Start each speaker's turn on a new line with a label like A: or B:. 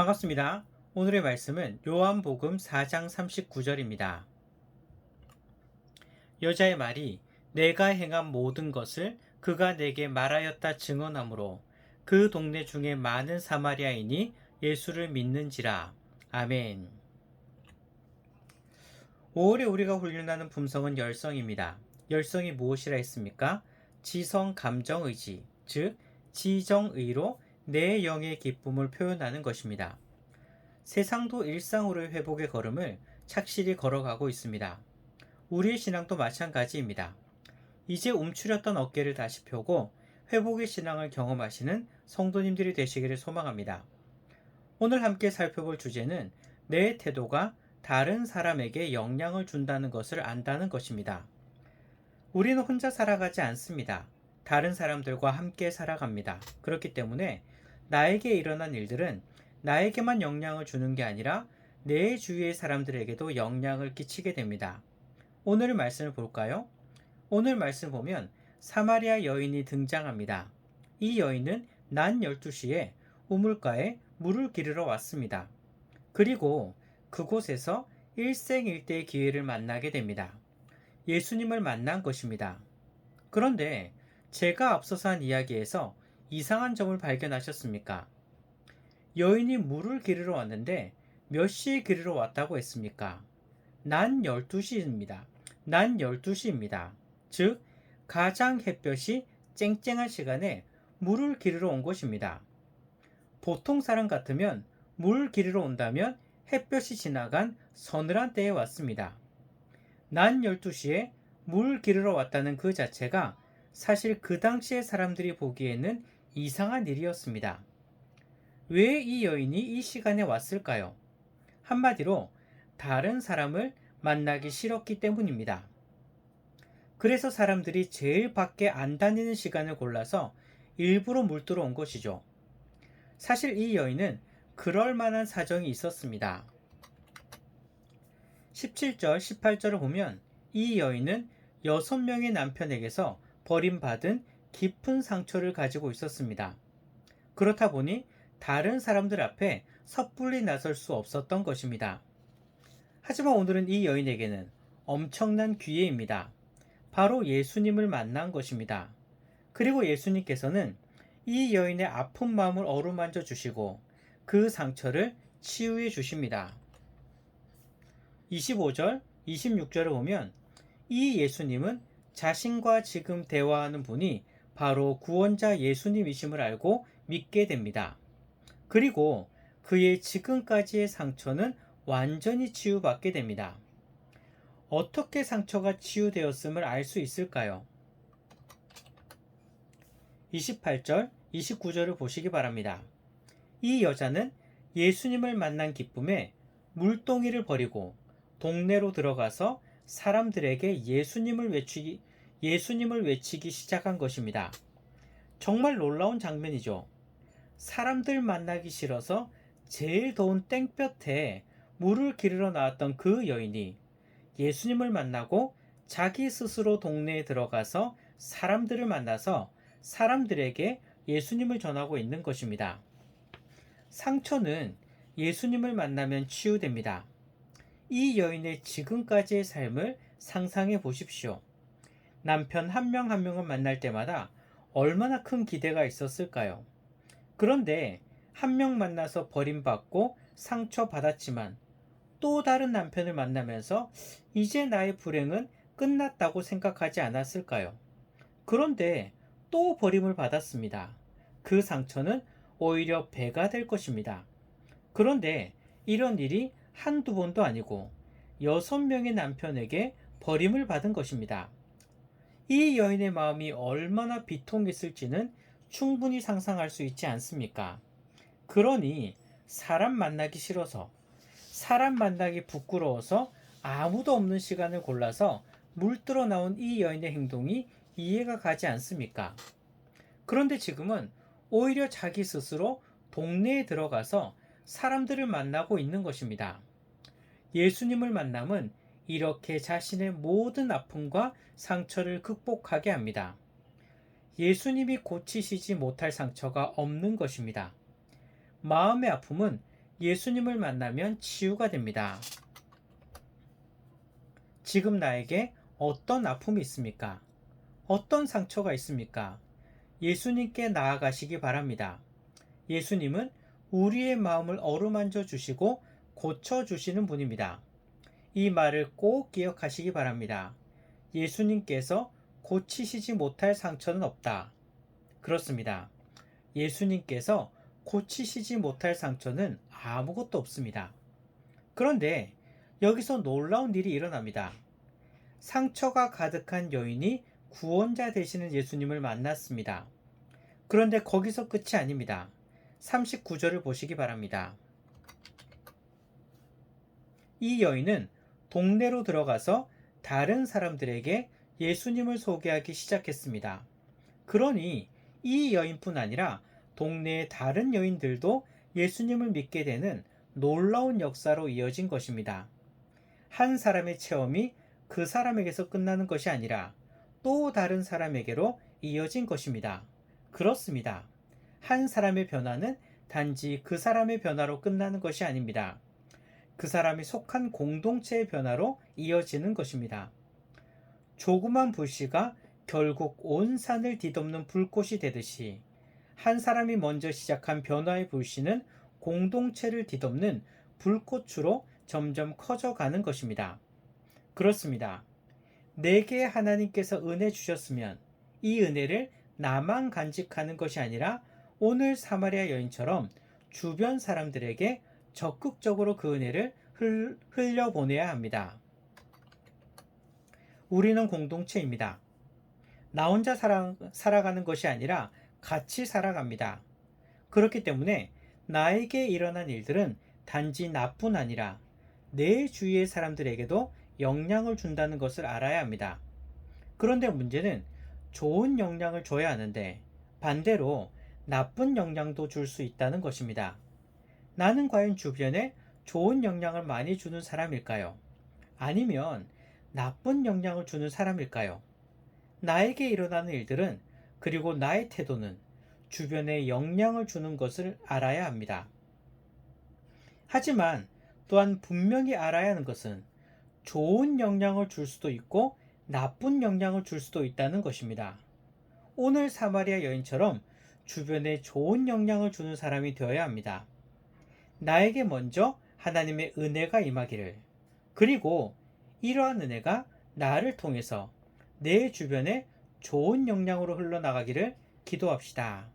A: 반갑습니다. 오늘의 말씀은 요한복음 4장 39절입니다. 여자의 말이 내가 행한 모든 것을 그가 내게 말하였다 증언하므로 그 동네 중에 많은 사마리아인이 예수를 믿는지라. 아멘. 5월에 우리가 훈련하는 품성은 열성입니다. 열성이 무엇이라 했습니까? 지성, 감정, 의지, 즉 지정의로 내 영의 기쁨을 표현하는 것입니다. 세상도 일상으로의 회복의 걸음을 착실히 걸어가고 있습니다. 우리의 신앙도 마찬가지입니다. 이제 움츠렸던 어깨를 다시 펴고 회복의 신앙을 경험하시는 성도님들이 되시기를 소망합니다. 오늘 함께 살펴볼 주제는 내 태도가 다른 사람에게 영향을 준다는 것을 안다는 것입니다. 우리는 혼자 살아가지 않습니다. 다른 사람들과 함께 살아갑니다. 그렇기 때문에 나에게 일어난 일들은 나에게만 영향을 주는 게 아니라 내 주위의 사람들에게도 영향을 끼치게 됩니다. 오늘 말씀을 볼까요? 오늘 말씀 보면 사마리아 여인이 등장합니다. 이 여인은 난 12시에 우물가에 물을 기르러 왔습니다. 그리고 그곳에서 일생일대의 기회를 만나게 됩니다. 예수님을 만난 것입니다. 그런데 제가 앞서서 한 이야기에서 이상한 점을 발견하셨습니까? 여인이 물을 기르러 왔는데 몇 시에 기르러 왔다고 했습니까? 난 12시입니다. 난 12시입니다. 즉, 가장 햇볕이 쨍쨍한 시간에 물을 기르러 온 것입니다. 보통 사람 같으면 물 기르러 온다면 햇볕이 지나간 서늘한 때에 왔습니다. 난 12시에 물 기르러 왔다는 그 자체가 사실 그 당시의 사람들이 보기에는 이상한 일이었습니다. 왜 이 여인이 이 시간에 왔을까요? 한마디로 다른 사람을 만나기 싫었기 때문입니다. 그래서 사람들이 제일 밖에 안 다니는 시간을 골라서 일부러 물들어 온 것이죠. 사실 이 여인은 그럴 만한 사정이 있었습니다. 17절, 18절을 보면 이 여인은 여섯 명의 남편에게서 버림받은 깊은 상처를 가지고 있었습니다. 그렇다 보니 다른 사람들 앞에 섣불리 나설 수 없었던 것입니다. 하지만 오늘은 이 여인에게는 엄청난 기회입니다. 바로 예수님을 만난 것입니다. 그리고 예수님께서는 이 여인의 아픈 마음을 어루만져 주시고 그 상처를 치유해 주십니다. 25절, 26절을 보면 이 예수님은 자신과 지금 대화하는 분이 바로 구원자 예수님이심을 알고 믿게 됩니다. 그리고 그의 지금까지의 상처는 완전히 치유받게 됩니다. 어떻게 상처가 치유되었음을 알 수 있을까요? 28절, 29절을 보시기 바랍니다. 이 여자는 예수님을 만난 기쁨에 물동이를 버리고 동네로 들어가서 사람들에게 예수님을 외치기, 예수님을 외치기 시작한 것입니다. 정말 놀라운 장면이죠. 사람들 만나기 싫어서 제일 더운 땡볕에 물을 기르러 나왔던 그 여인이 예수님을 만나고 자기 스스로 동네에 들어가서 사람들을 만나서 사람들에게 예수님을 전하고 있는 것입니다. 상처는 예수님을 만나면 치유됩니다. 이 여인의 지금까지의 삶을 상상해 보십시오. 남편 한 명 한 명을 만날 때마다 얼마나 큰 기대가 있었을까요? 그런데 한 명 만나서 버림받고 상처받았지만 또 다른 남편을 만나면서 이제 나의 불행은 끝났다고 생각하지 않았을까요? 그런데 또 버림을 받았습니다. 그 상처는 오히려 배가 될 것입니다. 그런데 이런 일이 한두 번도 아니고 여섯 명의 남편에게 버림을 받은 것입니다. 이 여인의 마음이 얼마나 비통했을지는 충분히 상상할 수 있지 않습니까? 그러니 사람 만나기 싫어서, 사람 만나기 부끄러워서 아무도 없는 시간을 골라서 물들어 나온 이 여인의 행동이 이해가 가지 않습니까? 그런데 지금은 오히려 자기 스스로 동네에 들어가서 사람들을 만나고 있는 것입니다. 예수님을 만남은 이렇게 자신의 모든 아픔과 상처를 극복하게 합니다. 예수님이 고치시지 못할 상처가 없는 것입니다. 마음의 아픔은 예수님을 만나면 치유가 됩니다. 지금 나에게 어떤 아픔이 있습니까? 어떤 상처가 있습니까? 예수님께 나아가시기 바랍니다. 예수님은 우리의 마음을 어루만져 주시고 고쳐 주시는 분입니다. 이 말을 꼭 기억하시기 바랍니다. 예수님께서 고치시지 못할 상처는 없다. 그렇습니다. 예수님께서 고치시지 못할 상처는 아무것도 없습니다. 그런데 여기서 놀라운 일이 일어납니다. 상처가 가득한 여인이 구원자 되시는 예수님을 만났습니다. 그런데 거기서 끝이 아닙니다. 39절을 보시기 바랍니다. 이 여인은 동네로 들어가서 다른 사람들에게 예수님을 소개하기 시작했습니다. 그러니 이 여인뿐 아니라 동네의 다른 여인들도 예수님을 믿게 되는 놀라운 역사로 이어진 것입니다. 한 사람의 체험이 그 사람에게서 끝나는 것이 아니라 또 다른 사람에게로 이어진 것입니다. 그렇습니다. 한 사람의 변화는 단지 그 사람의 변화로 끝나는 것이 아닙니다. 그 사람이 속한 공동체의 변화로 이어지는 것입니다. 조그만 불씨가 결국 온 산을 뒤덮는 불꽃이 되듯이 한 사람이 먼저 시작한 변화의 불씨는 공동체를 뒤덮는 불꽃으로 점점 커져가는 것입니다. 그렇습니다. 내게 하나님께서 은혜 주셨으면 이 은혜를 나만 간직하는 것이 아니라 오늘 사마리아 여인처럼 주변 사람들에게 적극적으로 그 은혜를 흘려보내야 합니다. 우리는 공동체입니다. 나 혼자 살아, 살아가는 것이 아니라 같이 살아갑니다. 그렇기 때문에 나에게 일어난 일들은 단지 나뿐 아니라 내 주위의 사람들에게도 영향을 준다는 것을 알아야 합니다. 그런데 문제는 좋은 영향을 줘야 하는데 반대로 나쁜 영향도 줄 수 있다는 것입니다. 나는 과연 주변에 좋은 영향을 많이 주는 사람일까요? 아니면 나쁜 영향을 주는 사람일까요? 나에게 일어나는 일들은 그리고 나의 태도는 주변에 영향을 주는 것을 알아야 합니다. 하지만 또한 분명히 알아야 하는 것은 좋은 영향을 줄 수도 있고 나쁜 영향을 줄 수도 있다는 것입니다. 오늘 사마리아 여인처럼 주변에 좋은 영향을 주는 사람이 되어야 합니다. 나에게 먼저 하나님의 은혜가 임하기를 그리고 이러한 은혜가 나를 통해서 내 주변에 좋은 영향으로 흘러나가기를 기도합시다.